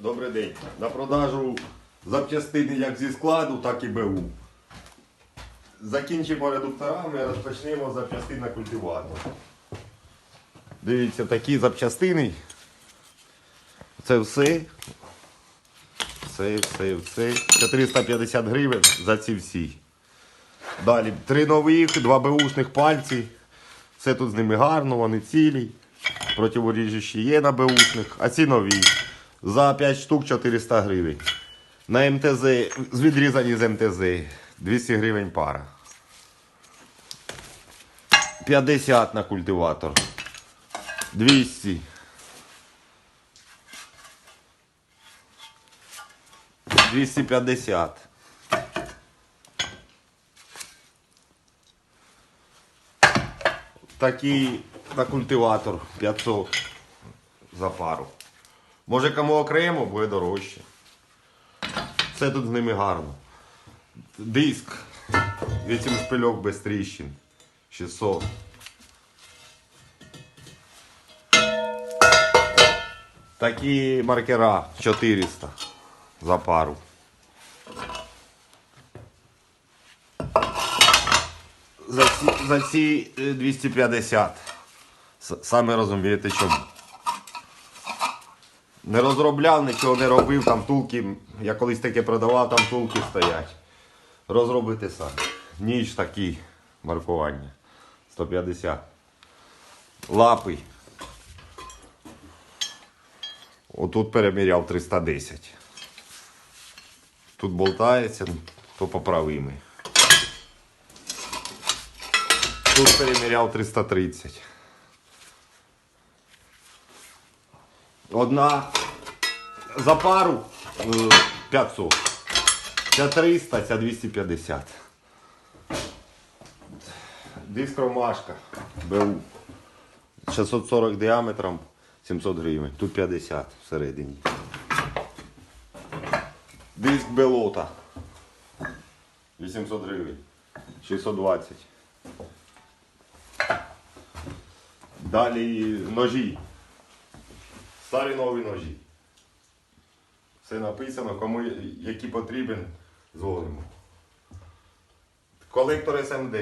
Добрий день. На продажу запчастини як зі складу, так і БУ. Закінчимо редукторами, розпочнемо з запчастин культиватор. Дивіться, такі запчастини. Це все. Все, все, все. 450 гривень за ці всі. Далі три нових, два беушних пальці. Все тут з ними гарно, вони цілі. Противоріжучі є на беушних, а ці нові. За 5 штук 400 гривень. На МТЗ, відрізані з МТЗ. 200 гривень пара. 50 на культиватор. 200. 250. Такий на культиватор 500 за пару. Може кому окремо, буде дорожче. Все тут з ними гарно. Диск. 8 шпильок без тріщин. 600. Такі маркера 400 за пару. За ці, за ці е, 250. С- Саме розумієте, що не розробляв, нічого не робив, там тулки, я колись таке продавав, там тулки стоять. Розробити самі. Ніж такі маркування. 150. Лапи. Отут переміряв 310. Тут болтається, то поправимий. Тут переміряв 330. Одна за пару е, 500. Ця 300, ця 250. Диск ромашка БУ. 640 діаметром 700 гривень. Тут 50 всередині. Диск Белота. 800 гривень. 620. Далі ножі. Старі нові ножі. Все написано, кому які потрібен, дзвонимо. Колектор СМД.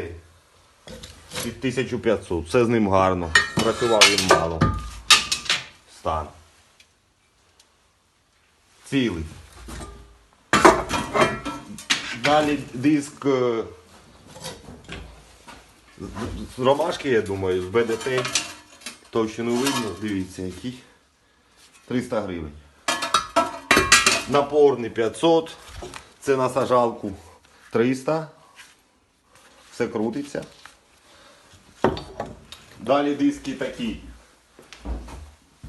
Під 1500. Все з ним гарно. Працював він мало. Стан. Цілий. Далі диск е, з ромашки, я думаю, з БДТ. Товщину видно, дивіться, який. 300 гривень. Напорний 500. Це на сажалку 300. Все крутиться. Далі диски такі.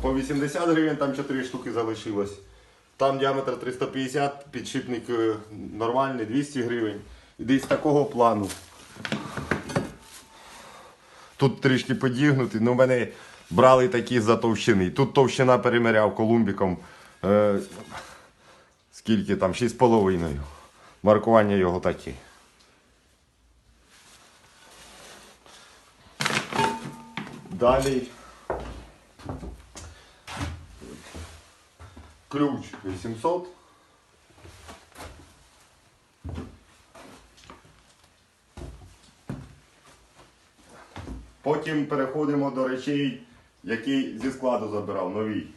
По 80 гривень, там 4 штуки залишилось. Там діаметр 350, підшипник е, нормальний, 200 гривень. І десь такого плану. Тут трішки подігнути, ну мене брали такі за товщини. Тут товщина переміряв колумбіком. Е, скільки там? 6,5. Маркування його такі. Далі. Ключ 800. Потім переходимо до речей, які зі складу забирав, нові.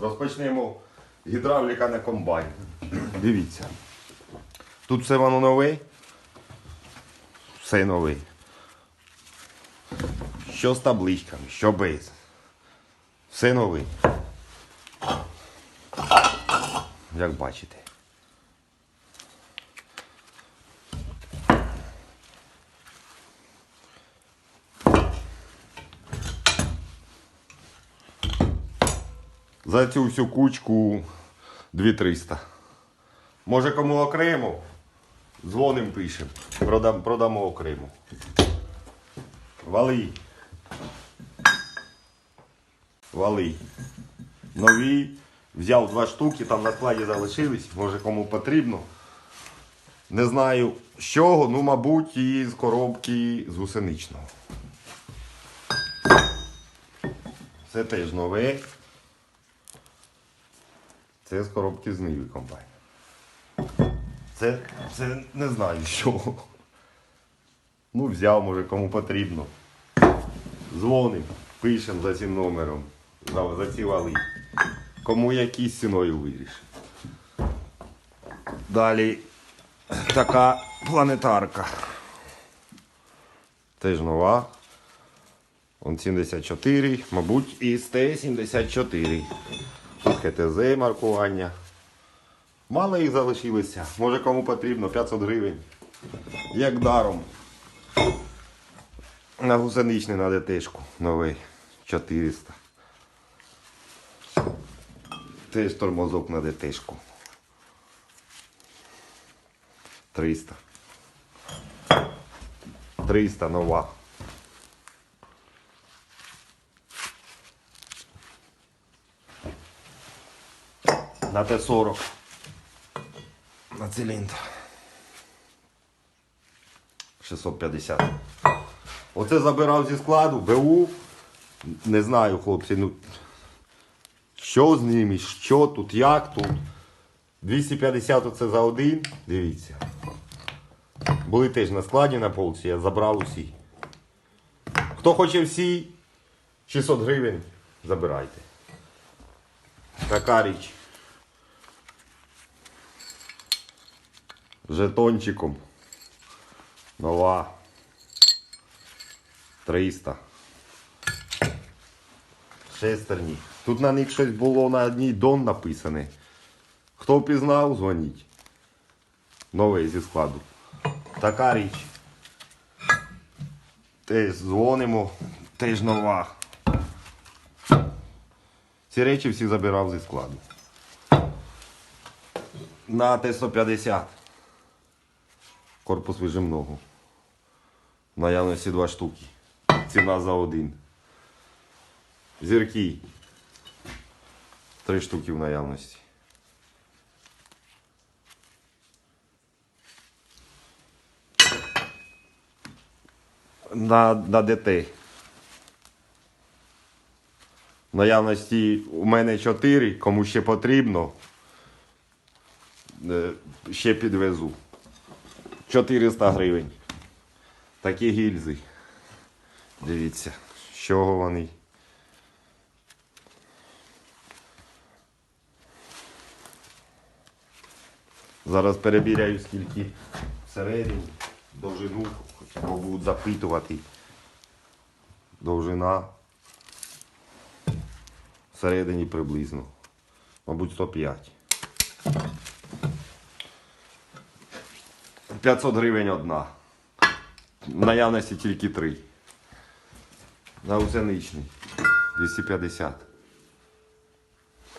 Розпочнемо гідравліка на комбайн. Дивіться. Тут все воно нове. Все нове. Що з табличками, що без. Все нове. Як бачите. За цю всю кучку 2300. Може кому окремо? Дзвоним пишемо. Продам, продамо окремо. Вали. Вали. Нові. Взяв два штуки, там на складі залишились. Може кому потрібно. Не знаю з чого, ну, мабуть, із коробки з гусеничного. Це теж нове. Це з коробки з Ниви комбайн. Це, це не знаю що. Ну, взяв, може, кому потрібно. Дзвоним, пишемо за цим номером. За, за ці вали. Кому якісь ціною вирішить. Далі така планетарка. Теж нова. Он 74, мабуть, і СТ-74. Тут ХТЗ маркування. Мало їх залишилося. Може кому потрібно 500 гривень. Як даром. На гусеничний на ДТшку новий 400. Теж тормозок на ДТшку. 300. 300 нова. На Т-40. На циліндр. 650. Оце забирав зі складу, БУ. Не знаю, хлопці, ну. Що з ними, що тут, як тут. 250 оце за один. Дивіться. Були теж на складі на полці, я забрав усі. Хто хоче всі, 600 гривень забирайте. Така річ. Жетончиком. Нова. 300. Шестерні. Тут на них щось було на одній Дон написане. Хто впізнав, дзвоніть. Новий зі складу. Така річ. Теж дзвонимо, теж нова. Ці речі всі забирав зі складу. На Т-150. Корпус вижимного. В Наявності два штуки. Ціна за один. Зірки. Три штуки в наявності. На, на ДТ. Наявності у мене 4, кому ще потрібно. е, Ще підвезу. 400 гривень. Такі гільзи. Дивіться, з чого вони. Зараз перебіряю, скільки всередині, довжину, бо будуть запитувати. Довжина. Всередині приблизно. Мабуть, 105. 500 гривень одна. В наявності тільки три. На гусеничний 250.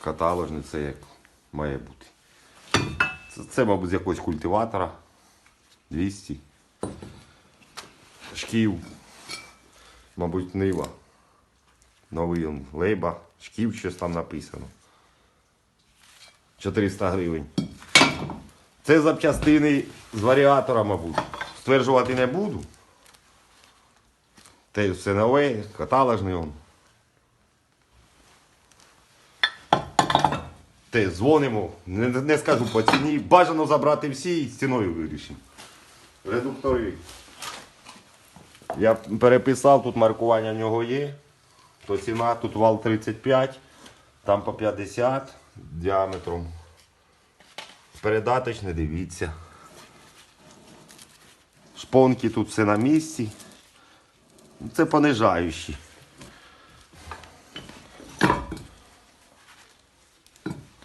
Каталожний це як має бути. Це, це, мабуть, з якогось культиватора. 200. Шків. Мабуть, нива. Новий лейба. Шків щось там написано. 400 гривень. Це запчастини з варіатора, мабуть. Стверджувати не буду. Те все нове, каталожний он. Те дзвонимо, не, не скажу по ціні. Бажано забрати всі і ціною вирішимо. Редуктори. Я переписав, тут маркування в нього є. То ціна, тут вал 35, там по 50 діаметром. Передаточне, дивіться. Шпонки тут все на місці. Це понижаючі.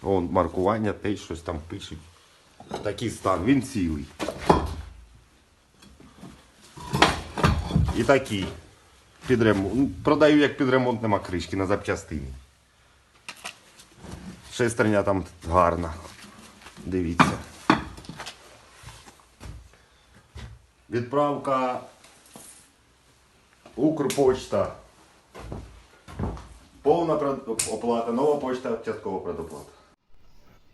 Вон маркування теж щось там пишуть. Такий стан, він цілий. І такі. Під. Ну, Продаю як під ремонт нема кришки на запчастині. Шестерня там гарна. Дивіться. Відправка Укрпочта. Повна оплата, нова почта, часткова предоплата.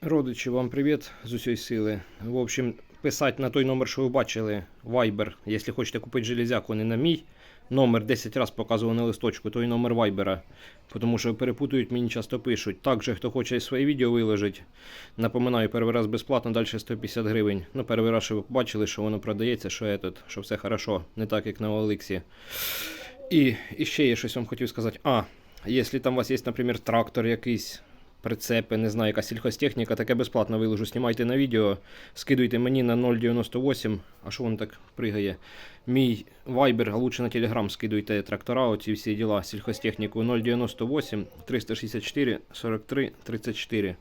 Родичі, вам привіт з усієї сили. В общем, писати на той номер, що ви бачили, Viber, якщо хочете купити железяку не на мій, номер 10 раз показував на листочку, той номер вайбера. Тому що перепутують, мені часто пишуть. Також, хто хоче своє відео виложити, напоминаю, перший раз безплатно, далі 150 гривень. Ну, перший раз, щоб ви побачили, що воно продається, що, этот, що все хорошо, не так, як на Олексі. І, і ще є щось вам хотів сказати. А, якщо там у вас є, наприклад, трактор якийсь, прицепи, не знаю, якась сільхозтехніка, таке безплатно виложу. Знімайте на відео, скидуйте мені на 098. А що воно так пригає? Мій вайбер, а лучше на телеграм скидуйте трактора, оці всі діла, сільхозтехніку 098 364 43 34.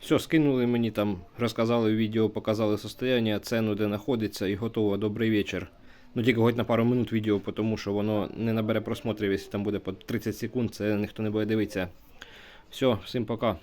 Все, скинули мені там, розказали відео, показали состояние, ціну, де знаходиться, і готово. Добрий вечір. Ну тільки хоч на пару минут відео, тому що воно не набере просмотрів, якщо там буде по 30 секунд, це ніхто не буде дивитися. Все, всім пока.